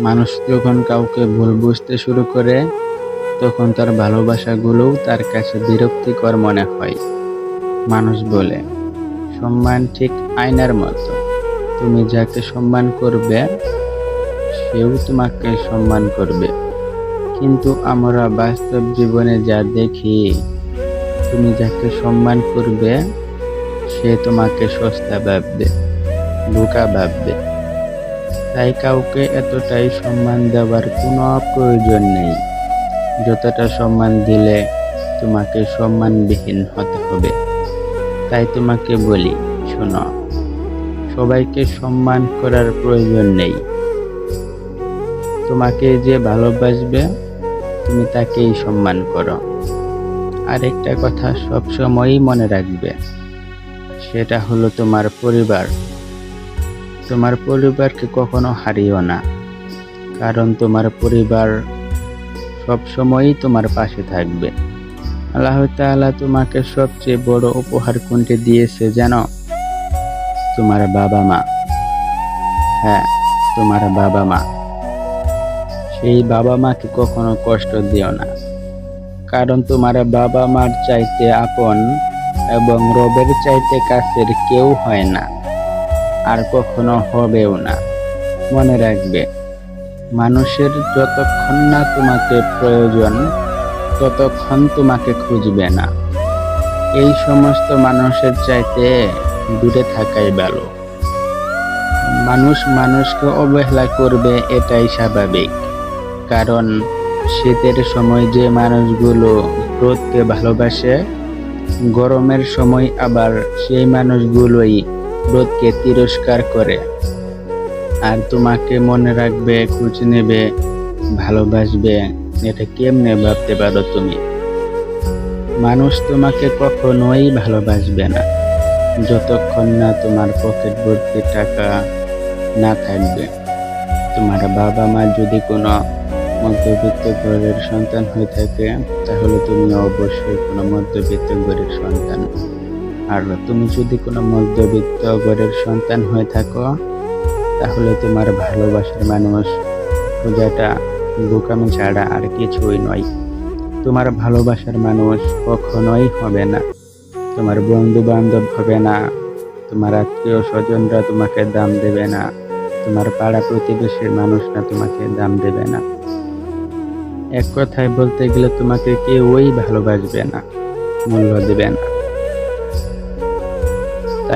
মানুষ যখন কাউকে ভুল বুঝতে শুরু করে, তখন তার ভালোবাসাগুলোও তার কাছে বিরক্তিকর মনে হয়। মানুষ বলে, সম্মান ঠিক আয়নার মতো। তুমি যাকে সম্মান করবে, সেও তোমাকে সম্মান করবে। কিন্তু আমরা বাস্তব জীবনে যা দেখি, তুমি যাকে সম্মান করবে, সে তোমাকে সস্তা ভাববে, বোকা ভাববে। তাই কাউকে এতটাই সম্মান দেওয়ার কোনো প্রয়োজন নেই। যতটা সম্মান দিলে তোমাকে সম্মানবিহীন হতে হবে। তাই তোমাকে বলি, শোনো, সবাইকে সম্মান করার প্রয়োজন নেই। তোমাকে যে ভালোবাসবে, তুমি তাকেই সম্মান করো। আরেকটা কথা সবসময়ই মনে রাখবে, সেটা হলো তোমার পরিবার। তোমার পরিবারকে কখনো হারিও না। কারণ তোমার পরিবার সবসময়ই তোমার পাশে থাকবে। আল্লাহ তাআলা তোমাকে সবচেয়ে বড় উপহার কোনটি দিয়েছে জানো? তোমার বাবা মা। হ্যাঁ তোমার বাবা মা। সেই বাবা মাকে কখনো কষ্ট দিও না। কারণ তোমার বাবা মার চাইতে আপন এবং রবের চাইতে কাছের কেউ হয় না। আর কখনো হবেও না। মনে রাখবে, মানুষের যতক্ষণ না তোমাকে প্রয়োজন, ততক্ষণ তোমাকে খুঁজবে না। এই সমস্ত মানুষের চাইতে দূরে থাকাই ভালো। মানুষ মানুষকে অবহেলা করবে এটাই স্বাভাবিক। কারণ শীতের সময় যে মানুষগুলো রোদকে ভালোবাসে, গরমের সময় আবার সেই মানুষগুলোই রোদকে তিরস্কার করে। আর তোমাকে মনে রাখবে, খোঁজ নেবে, ভালোবাসবে। এটা কেমনে ভাবতে পারো তুমি? মানুষ তোমাকে কখনোই ভালোবাসবে না। যতক্ষণ না তোমার পকেট ভর্তি টাকা না থাকবে। তোমার বাবা মা যদি কোনো মধ্যবিত্ত ঘরের সন্তান হয়ে থাকে, তাহলে তুমি অবশ্যই কোনো মধ্যবিত্ত ঘরের সন্তান। আর তুমি যদি কোনো মধ্যবিত্ত ঘরের সন্তান হয়ে থাকো, তাহলে তোমার ভালোবাসার মানুষ পূজাটা বোকামি ছাড়া আর কিছুই নয়। তোমার ভালোবাসার মানুষ কখনোই হবে না। তোমার বন্ধু বান্ধব হবে না। তোমার আত্মীয় স্বজনরা তোমাকে দাম দেবে না। তোমার পাড়া প্রতিবেশীর মানুষরা তোমাকে দাম দেবে না। এক কথায় বলতে গেলে তোমাকে কেউই ভালোবাসবে না, মূল্য দেবে না।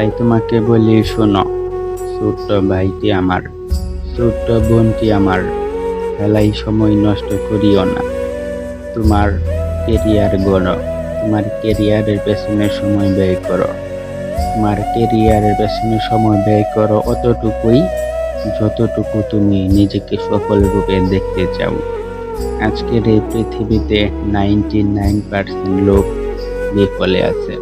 তাই তোমাকে বলি, শোনো, ছোট্ট ভাইটি আমার, ছোট্ট বোনটি আমার খেলাই সময় নষ্ট করিও না। তোমার কেরিয়ার গড়ো, তোমার কেরিয়ারের পেছনে সময় ব্যয় করো। তোমার কেরিয়ারের পেছনে সময় ব্যয় করো অতটুকুই, যতটুকু তুমি নিজেকে সফল রূপে দেখতে চাও। আজকের এই পৃথিবীতে নাইনটি নাইন পার্সেন্ট লোক বিফলে আছে।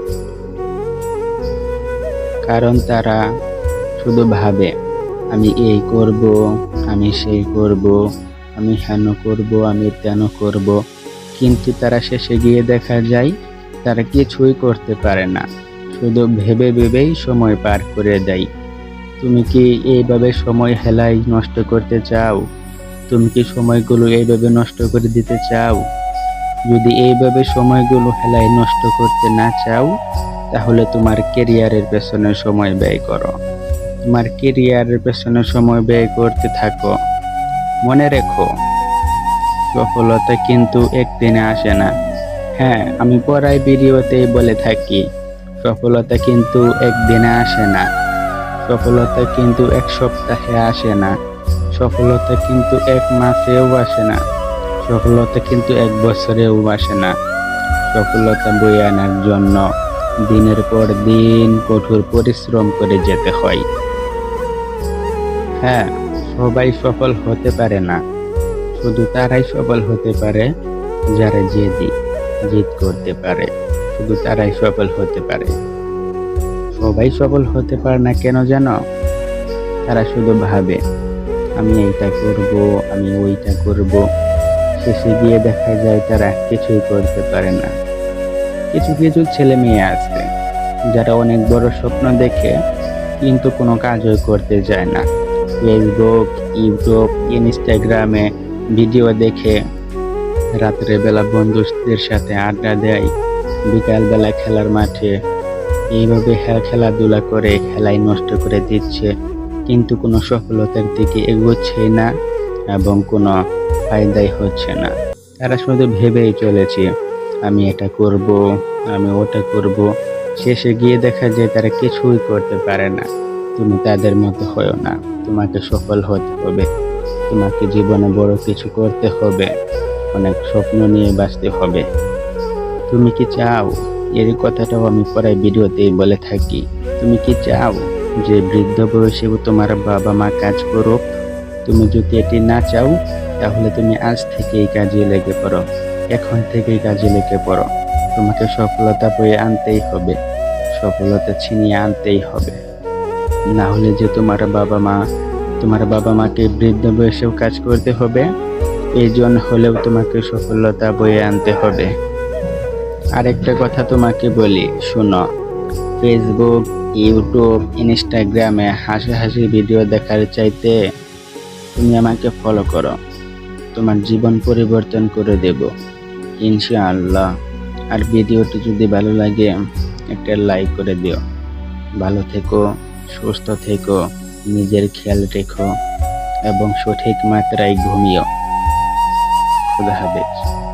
কারণ তারা শুধু ভাবে, আমি এই করব, আমি সেই করব, আমি হেন করব, আমি তেন করব। কিন্তু তারা শেষে গিয়ে দেখা যায়, তারা কিছুই করতে পারে না। শুধু ভেবে ভেবেই সময় পার করে দেয়। তুমি কি এইভাবে সময় হেলাই নষ্ট করতে চাও? তুমি কি সময়গুলো এইভাবে নষ্ট করে দিতে চাও? যদি এইভাবে সময়গুলো হেলাই নষ্ট করতে না চাও তাহলে তোমার কেরিয়ারের পেছনে সময় ব্যয় করো। তোমার কেরিয়ারের পেছনে সময় ব্যয় করতে থাকো। মনে রেখো, সফলতা কিন্তু একদিনে আসে না। হ্যাঁ আমি পড়াই ভিডিওতেই বলে থাকি, সফলতা কিন্তু একদিনে আসে না। সফলতা কিন্তু এক সপ্তাহে আসে না। সফলতা কিন্তু এক মাসেও আসে না। সফলতা কিন্তু এক বছরেও আসে না। সফলতা বয়ে আনার জন্য দিনের পর দিন কঠোর পরিশ্রম করে যেতে হয়। হ্যাঁ সবাই সফল হতে পারে না। শুধু তারাই সফল হতে পারে, যারা জেদি, জিদ করতে পারে। শুধু তারাই সফল হতে পারে। সবাই সফল হতে পারে না কেন জানো? তারা শুধু ভাবে, আমি এইটা করব, আমি ওইটা করব। শেষে গিয়ে দেখা যায় তারা কিছুই করতে পারে না। কিছু কিছু ছেলে মেয়ে আছে, যারা অনেক বড় স্বপ্ন দেখে কিন্তু কোনো কাজই করতে যায় না। ফেসবুক ইউটিউব ইনস্টাগ্রামে ভিডিও দেখে রাত্রে বেলা বন্ধুদের সাথে আড্ডা দেয়, বিকালবেলা খেলার মাঠে। এইভাবে খে- খেলাধুলা করে খেলাই নষ্ট করে দিচ্ছে, কিন্তু কোনো সফলতার দিকে এগোচ্ছে না এবং কোনো ফায়দাই হচ্ছে না। তারা শুধু ভেবেই চলেছে আমি এটা করব, আমি ওটা করব। শেষে গিয়ে দেখা যায় তারা কিছুই করতে পারে না। তুমি তাদের মতো হয়েও না। তোমাকে সফল হতে হবে। তোমাকে জীবনে বড় কিছু করতে হবে। অনেক স্বপ্ন নিয়ে বাঁচতে হবে। তুমি কি চাও? এর কথাটাও আমি পরে ভিডিওতেই বলে থাকি। তুমি কি চাও যে বৃদ্ধ বয়সেও তোমার বাবা মা কাজ করুক? তুমি যদি এটি না চাও, তাহলে তুমি আজ থেকেই কাজে লেগে পড়ো। এখন থেকেই কাজে লেগে পড়ো। তোমাকে সফলতা বয়ে আনতেই হবে। সফলতা ছিনিয়ে আনতেই হবে। না হলে যে তোমার বাবা মা, তোমার বাবা মাকে বৃদ্ধ বয়সেও কাজ করতে হবে, এই জন্য হলেও তোমাকে সফলতা বয়ে আনতে হবে। আরেকটা কথা তোমাকে বলি, শোনো। ফেসবুক ইউটিউব ইনস্টাগ্রামে হাসি হাসি ভিডিও দেখার চাইতে তুমি আমাকে ফলো করো। তোমার জীবন পরিবর্তন করে দেব। ইনশাআল্লাহ। আর ভিডিওটি যদি ভালো লাগে, একটা লাইক করে দিও। ভালো থেকো, সুস্থ থেকো, নিজের খেয়াল রেখো এবং সঠিক মাত্রায় ঘুমিও। খুদা হাফেজ।